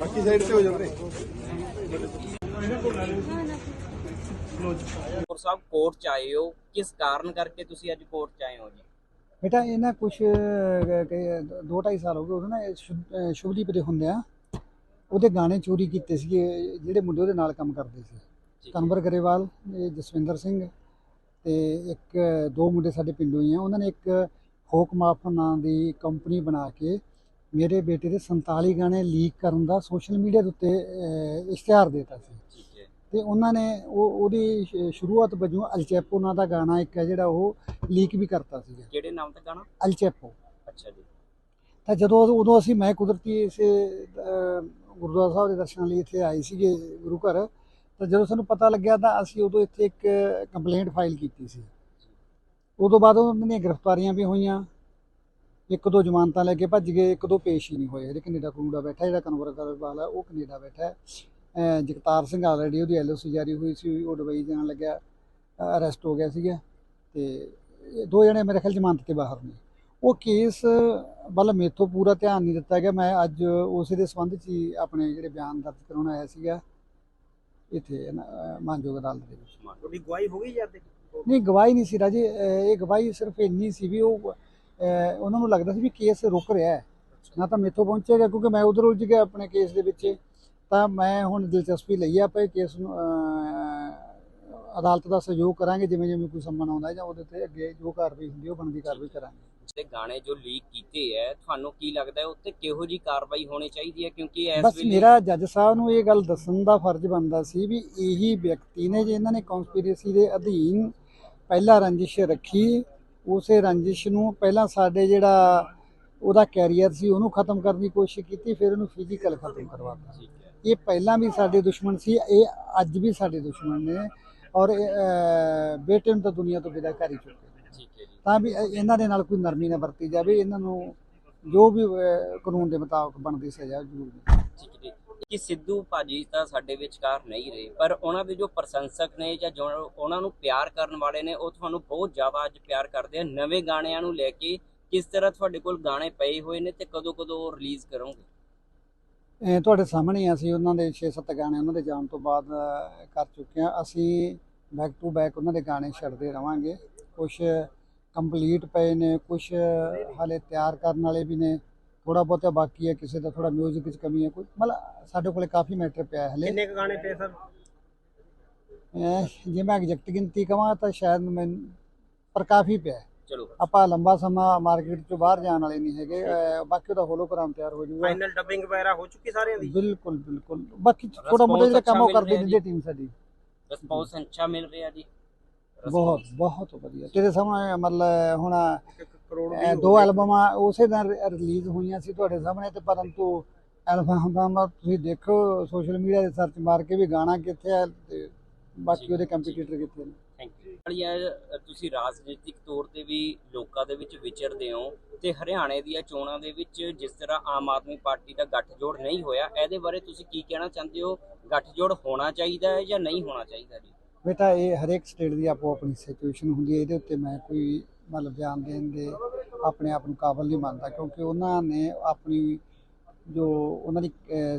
ਬਾਕੀ ਸਾਈਡ ਤੇ ਹੋ ਜਾਂਦੇ। ਹੋਰ ਸਾਹਿਬ ਕੋਰਟ ਚ ਆਏ ਹੋ। ਕਿਸ ਕਾਰਨ ਕਰਕੇ ਤੁਸੀਂ ਅੱਜ ਕੋਰਟ ਚ ਆਏ ਹੋ ਜੀ? ਬੇਟਾ ਇਹ ਨਾ ਕੁਛ ਦੋ ਢਾਈ ਸਾਲ ਹੋ ਗਏ ਉਹਦੇ ਨਾ ਸ਼ੁਭਦੀਪ ਦੇ ਹੁੰਦੇ ਆ। ਉਹਦੇ ਗਾਣੇ ਚੋਰੀ ਕੀਤੇ ਸੀਗੇ ਜਿਹੜੇ ਮੁੰਡੇ ਉਹਦੇ ਨਾਲ ਕੰਮ ਕਰਦੇ ਸੀ। ਕਨਵਰ ਗਰੇਵਾਲ ਇਹ ਜਸਵਿੰਦਰ ਸਿੰਘ ਤੇ ਇੱਕ ਦੋ ਮੁੰਡੇ ਸਾਡੇ ਪਿੰਡੋਂ ਹੀ ਆ। ਉਹਨਾਂ ਨੇ ਇੱਕ ਫੋਕ ਮਾਫ ਨਾਂ ਦੀ ਕੰਪਨੀ ਬਣਾ ਕੇ ਮੇਰੇ ਬੇਟੇ ਦੇ 47 ਗਾਣੇ ਲੀਕ ਕਰਨ ਦਾ ਸੋਸ਼ਲ ਮੀਡੀਆ ਦੇ ਉੱਤੇ ਇਸ਼ਤਿਹਾਰ ਦਿੱਤਾ ਸੀ। ਤੇ ਉਹਨਾਂ ਨੇ ਉਹ ਉਹਦੀ ਸ਼- ਸ਼ੁਰੂਆਤ ਵਜੋਂ ਅਲਚੈਪੋ ਨਾਂ ਦਾ ਗਾਣਾ ਇੱਕ ਹੈ ਜਿਹੜਾ ਉਹ ਲੀਕ ਵੀ ਕਰਤਾ ਸੀਗਾ। ਕਿਹੜੇ ਨਾਮ ਤੇ ਗਾਣਾ? ਅਲਚੈਪੋ। ਅੱਛਾ ਜੀ। ਤਾਂ ਜਦੋਂ ਉਦੋਂ ਅਸੀਂ ਮੈਂ ਕੁਦਰਤੀ ਇਸੇ ਗੁਰਦੁਆਰਾ ਸਾਹਿਬ ਦੇ ਦਰਸ਼ਨਾਂ ਲਈ ਇੱਥੇ ਆਏ ਸੀਗੇ ਗੁਰੂ ਘਰ ਤਾਂ ਜਦੋਂ ਸਾਨੂੰ ਪਤਾ ਲੱਗਿਆ ਤਾਂ ਅਸੀਂ ਉਦੋਂ ਇੱਥੇ ਇੱਕ ਕੰਪਲੇਂਟ ਫਾਈਲ ਕੀਤੀ ਸੀ। ਉਦੋਂ ਬਾਅਦ ਉਹਨਾਂ ਦੀਆਂ ਗ੍ਰਿਫਤਾਰੀਆਂ ਵੀ ਹੋਈਆਂ। ਇੱਕ ਦੋ ਜ਼ਮਾਨਤਾਂ ਲੈ ਕੇ ਭੱਜ ਗਏ ਇੱਕ ਦੋ ਪੇਸ਼ ਹੀ ਨਹੀਂ ਹੋਏ। ਜਿਹੜੇ ਕੈਨੇਡਾ ਕਨੂਡਾ ਬੈਠਾ ਜਿਹੜਾ ਕਨਵਰ ਕਰਵਾਲ ਹੈ ਉਹ ਕੈਨੇਡਾ ਬੈਠਾ ਹੈ। ਜਗਤਾਰ ਸਿੰਘ ਆਲਰੇਡੀ ਉਹਦੀ ਐਲਓਸੀ ਜਾਰੀ ਹੋਈ ਸੀ ਉਹ ਦੁਬਈ ਜਾਣ ਲੱਗਿਆ ਅਰੈਸਟ ਹੋ ਗਿਆ ਸੀਗਾ। ਤੇ ਇਹ ਦੋ ਜਣੇ ਮੇਰੇ ਖਿਆਲ ਜ਼ਮਾਨਤ ਤੇ ਬਾਹਰ ਨੇ। ਉਹ ਕੇਸ ਵੱਲ ਮੇਥੋਂ ਪੂਰਾ ਧਿਆਨ ਨਹੀਂ ਦਿੱਤਾ ਗਿਆ। ਮੈਂ ਅੱਜ ਉਸੇ ਦੇ ਸੰਬੰਧ 'ਚ ਹੀ ਆਪਣੇ ਜਿਹੜੇ ਬਿਆਨ ਦਰਜ ਕਰਾਉਣ ਆਇਆ ਸੀਗਾ ਇੱਥੇ ਮਾਨਯੋਗ ਅਦਾਲਤ ਦੇ ਵਿੱਚ। ਉਹਦੀ ਗਵਾਹੀ ਹੋ ਗਈ ਜਾਂਦੇ ਨਹੀਂ ਗਵਾਹੀ ਨਹੀਂ ਸੀ ਰਾਜੇ। ਇਹ ਗਵਾਹੀ ਸਿਰਫ ਇੰਨੀ ਸੀ ਵੀ ਉਹ ਉਹਨਾਂ ਨੂੰ ਲੱਗਦਾ ਸੀ ਵੀ ਕੇਸ ਰੁਕ ਰਿਹਾ ਹੈ। ਨਾ ਤਾਂ ਮੇਥੋਂ ਪਹੁੰਚੇਗਾ ਕਿਉਂਕਿ ਮੈਂ ਉਧਰ ਉਲਝ ਗਿਆ ਆਪਣੇ ਕੇਸ ਦੇ ਵਿੱਚ। ਤਾਂ ਮੈਂ ਹੁਣ ਦਿਲਚਸਪੀ ਲਈ ਆ ਆਪਾਂ ਇਹ ਕੇਸ ਨੂੰ ਅਦਾਲਤ ਦਾ ਸਹਿਯੋਗ ਕਰਾਂਗੇ ਜਿਵੇਂ ਜਿਵੇਂ ਕੋਈ ਸੰਮਨ ਆਉਂਦਾ ਜਾਂ ਉਹਦੇ ਤੇ ਅੱਗੇ ਜੋ ਕਾਰਵਾਈ ਹੁੰਦੀ ਉਹ ਬਣਦੀ ਕਾਰਵਾਈ ਕਰਾਂਗੇ। ਜਿਹੜੇ ਗਾਣੇ ਜੋ ਲੀਕ ਕੀਤੇ ਹੈ ਤੁਹਾਨੂੰ ਕੀ ਲੱਗਦਾ ਹੈ ਉੱਤੇ ਕਿਹੋ ਜੀ ਕਾਰਵਾਈ ਹੋਣੀ ਚਾਹੀਦੀ ਹੈ? ਕਿਉਂਕਿ ਇਸ ਬਸ ਮੇਰਾ ਜੱਜ ਸਾਹਿਬ ਨੂੰ ਇਹ ਗੱਲ ਦੱਸਣ ਦਾ ਫਰਜ਼ ਬਣਦਾ ਸੀ ਵੀ ਇਹੀ ਵਿਅਕਤੀ ਨੇ ਜੇ ਇਹਨਾਂ ਨੇ ਕਨਸਪੀਰੇਸੀ ਦੇ ਅਧੀਨ ਪਹਿਲਾਂ ਰੰਜਿਸ਼ ਰੱਖੀ ਉਸੇ ਰੰਜਿਸ਼ ਨੂੰ ਪਹਿਲਾਂ ਸਾਡੇ ਜਿਹੜਾ ਉਹਦਾ ਕੈਰੀਅਰ ਸੀ ਉਹਨੂੰ ਖਤਮ ਕਰਨ ਦੀ ਕੋਸ਼ਿਸ਼ ਕੀਤੀ ਫਿਰ ਉਹਨੂੰ ਫਿਜ਼ੀਕਲ ਖਤਮ ਕਰਵਾਤਾ। ਇਹ ਪਹਿਲਾਂ ਵੀ ਸਾਡੇ ਦੁਸ਼ਮਣ ਸੀ ਇਹ ਅੱਜ ਵੀ ਸਾਡੇ ਦੁਸ਼ਮਣ ਨੇ ਔਰ ਬੇਟੇ ਨੂੰ ਤਾਂ ਦੁਨੀਆ ਤੋਂ ਵਿਦਾ ਕਰ ਹੀ ਚੁੱਕੇ ਨੇ ਠੀਕ ਹੈ ਜੀ। ਤਾਂ ਵੀ ਇਹ- ਇਹਨਾਂ ਦੇ ਨਾਲ ਕੋਈ ਨਰਮੀ ਨਾ ਵਰਤੀ ਜਾਵੇ ਇਹਨਾਂ ਨੂੰ ਜੋ ਵੀ ਕਾਨੂੰਨ ਦੇ ਮੁਤਾਬਕ ਬਣਦੀ ਸਜ਼ਾ ਜ਼ਰੂਰ ਮਿਲੇ ਠੀਕ ਹੈ ਜੀ। ਕਿ ਸਿੱਧੂ ਭਾਜੀ ਤਾਂ ਸਾਡੇ ਵਿਚਕਾਰ ਨਹੀਂ ਰਹੇ, ਪਰ ਉਹਨਾਂ ਦੇ ਜੋ ਪ੍ਰਸ਼ੰਸਕ ਨੇ ਜਾਂ ਜੋ ਉਹਨਾਂ ਨੂੰ ਪਿਆਰ ਕਰਨ ਵਾਲੇ ਨੇ, ਉਹ ਤੁਹਾਨੂੰ ਬਹੁਤ ਜ਼ਿਆਦਾ ਅੱਜ ਪਿਆਰ ਕਰਦੇ ਆ। ਨਵੇਂ ਗਾਣਿਆਂ ਨੂੰ ਲੈ ਕੇ ਕਿਸ ਤਰ੍ਹਾਂ ਤੁਹਾਡੇ ਕੋਲ ਗਾਣੇ ਪਏ ਹੋਏ ਨੇ ਤੇ ਕਦੋਂ ਕਦੋਂ ਰਿਲੀਜ਼ ਕਰੋਗੇ? ਇਹ ਤੁਹਾਡੇ ਸਾਹਮਣੇ ਅਸੀਂ ਉਹਨਾਂ ਦੇ 6-7 ਗਾਣੇ ਉਹਨਾਂ ਦੇ ਜਾਣ ਤੋਂ ਬਾਅਦ ਕਰ ਚੁੱਕੇ ਹਾਂ। ਅਸੀਂ ਬੈਕ ਟੂ ਬੈਕ ਉਹਨਾਂ ਦੇ ਗਾਣੇ ਛੱਡਦੇ ਰਵਾਂਗੇ। ਕੁਝ ਕੰਪਲੀਟ ਪਏ ਨੇ ਕੁਝ ਹਾਲੇ ਤਿਆਰ ਕਰਨ ਵਾਲੇ ਵੀ ਨੇ। ਥੋੜਾ ਬਹੁਤਾ ਬਾਕੀ ਹੈ ਕਿਸੇ ਦਾ ਥੋੜਾ 뮤직 ਵਿੱਚ ਕਮੀ ਹੈ ਕੋਈ ਮਤਲਬ ਸਾਡੇ ਕੋਲੇ ਕਾਫੀ ਮੈਟਰ ਪਿਆ ਹੈ ਹਲੇ। ਕਿੰਨੇ ਕੁ ਗਾਣੇ ਪਏ ਸਰ? ਜੇ ਮੈਂ ਐਗਜ਼ੈਕਟ ਗਿਣਤੀ ਕਵਾਂ ਤਾਂ ਸ਼ਾਇਦ ਮੈਂ ਪਰ ਕਾਫੀ ਪਿਆ ਹੈ। ਚਲੋ। ਆਪਾਂ ਲੰਬਾ ਸਮਾਂ ਮਾਰਕੀਟ ਤੋਂ ਬਾਹਰ ਜਾਣ ਵਾਲੇ ਨਹੀਂ ਹੈਗੇ ਅਹ, ਬਾਕੀ ਉਹਦਾ ਹੋਲੋਗ੍ਰਾਮ ਤਿਆਰ ਹੋ ਜਾਊਗਾ। ਫਾਈਨਲ ਡਬਿੰਗ ਵਗੈਰਾ ਹੋ ਚੁੱਕੀ ਸਾਰਿਆਂ ਦੀ? ਬਿਲਕੁਲ ਬਿਲਕੁਲ। ਬਾਕੀ ਛੋਟਾ ਮੋਟਾ ਜਿਹੜਾ ਕੰਮ ਉਹ ਕਰਦੇ ਦਿੰਦੇ ਟੀਮ ਸਾਡੀ। ਰਿਸਪੌਂਸ ਅੱਛਾ ਮਿਲ ਰਿਹਾ ਜੀ। ਬਹੁਤ ਬਹੁਤ ਵਧੀਆ। ਤੇਰੇ ਸਾਹਮਣੇ ਮਤਲਬ ਹੁਣ ਕਰੋੜ ਦੋ ਐਲਬਮਾਂ ਉਸੇ ਦਿਨ ਰਿਲੀਜ਼ ਹੋਈਆਂ ਸੀ ਤੁਹਾਡੇ ਸਾਹਮਣੇ ਤੇ ਪਰੰਤੂ ਐਲਬਮ ਤੁਸੀਂ ਦੇਖੋ ਸੋਸ਼ਲ ਮੀਡੀਆ ਤੇ ਸਰਚ ਮਾਰ ਕੇ ਵੀ ਗਾਣਾ ਕਿੱਥੇ ਹੈ ਤੇ ਬਾਕੀ ਉਹਦੇ ਕੰਪੀਟੀਟਰ ਕਿੱਥੇ ਨੇ। ਥੈਂਕ ਯੂ ਤੁਸੀਂ ਰਾਜਨੀਤਿਕ ਤੌਰ ਤੇ ਵੀ ਲੋਕਾਂ ਦੇ ਵਿੱਚ ਵਿਚਰਦੇ ਹੋ ਤੇ ਹਰਿਆਣੇ ਦੀਆਂ ਚੋਣਾਂ ਦੇ ਵਿੱਚ ਜਿਸ ਤਰ੍ਹਾਂ ਆਮ ਆਦਮੀ ਪਾਰਟੀ ਦਾ ਗੱਠਜੋੜ ਨਹੀਂ ਹੋਇਆ ਇਹਦੇ ਬਾਰੇ ਤੁਸੀਂ ਕੀ ਕਹਿਣਾ ਚਾਹੁੰਦੇ ਹੋ? ਗੱਠਜੋੜ ਹੋਣਾ ਚਾਹੀਦਾ ਹੈ ਜਾਂ ਨਹੀਂ ਹੋਣਾ ਚਾਹੀਦਾ ਜੀ? ਬੇਟਾ, ਇਹ ਹਰੇਕ ਸਟੇਟ ਦੀ ਆਪੋ ਆਪਣੀ ਸਿਚੁਏਸ਼ਨ ਹੁੰਦੀ ਹੈ, ਇਹਦੇ ਉੱਤੇ ਮੈਂ ਕੋਈ ਮਤਲਬ ਬਿਆਨ ਦੇਣ ਦੇ ਆਪਣੇ ਆਪ ਨੂੰ ਕਾਬਲ ਨਹੀਂ ਮੰਨਦਾ, ਕਿਉਂਕਿ ਉਹਨਾਂ ਨੇ ਆਪਣੀ ਜੋ ਉਹਨਾਂ ਦੀ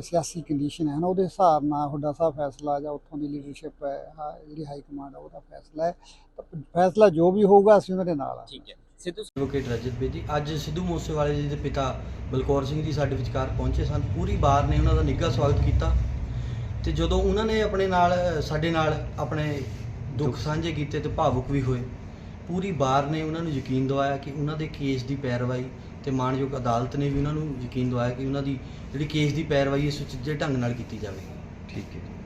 ਸਿਆਸੀ ਕੰਡੀਸ਼ਨ ਹੈ ਨਾ, ਉਹਦੇ ਹਿਸਾਬ ਨਾਲ ਹੁੱਡਾ ਸਾਹਿਬ ਫੈਸਲਾ ਜਾਂ ਉੱਥੋਂ ਦੀ ਲੀਡਰਸ਼ਿਪ ਹੈ ਜਿਹੜੀ ਹਾਈ ਕਮਾਂਡ ਹੈ ਉਹਦਾ ਫੈਸਲਾ ਹੈ। ਫੈਸਲਾ ਜੋ ਵੀ ਹੋਊਗਾ, ਅਸੀਂ ਉਹਨਾਂ ਦੇ ਨਾਲ ਆ। ਠੀਕ ਹੈ। ਸਿੱਧੂ ਐਡਵੋਕੇਟ ਰਜਤ ਬੇਦੀ, ਅੱਜ ਸਿੱਧੂ ਮੂਸੇਵਾਲੇ ਜੀ ਦੇ ਪਿਤਾ ਬਲਕੌਰ ਸਿੰਘ ਜੀ ਸਾਡੇ ਵਿਚਕਾਰ ਪਹੁੰਚੇ ਸਨ। ਪੂਰੀ ਬਾਰ ਨੇ ਉਹਨਾਂ ਦਾ ਨਿੱਘਾ ਸਵਾਗਤ ਕੀਤਾ। ਤੇ ਜਦੋਂ ਉਹਨਾਂ ਨੇ ਆਪਣੇ ਨਾਲ ਸਾਡੇ ਨਾਲ ਆਪਣੇ ਦੁੱਖ ਸਾਂਝੇ ਕੀਤੇ ਤੇ ਭਾਵੁਕ ਵੀ ਹੋਏ ਪੂਰੀ ਬਾਰ ਨੇ ਉਹਨਾਂ ਨੂੰ ਯਕੀਨ ਦਿਵਾਇਆ ਕਿ ਉਹਨਾਂ ਦੇ ਕੇਸ ਦੀ ਪੈਰਵਾਈ ਤੇ ਮਾਣਯੋਗ ਅਦਾਲਤ ਨੇ ਵੀ ਉਹਨਾਂ ਨੂੰ ਯਕੀਨ ਦਿਵਾਇਆ ਕਿ ਉਹਨਾਂ ਦੀ ਜਿਹੜੀ ਕੇਸ ਦੀ ਪੈਰਵਾਈ ਹੈ ਸੁਚੱਜੇ ਢੰਗ ਨਾਲ ਕੀਤੀ ਜਾਵੇ ਠੀਕ ਹੈ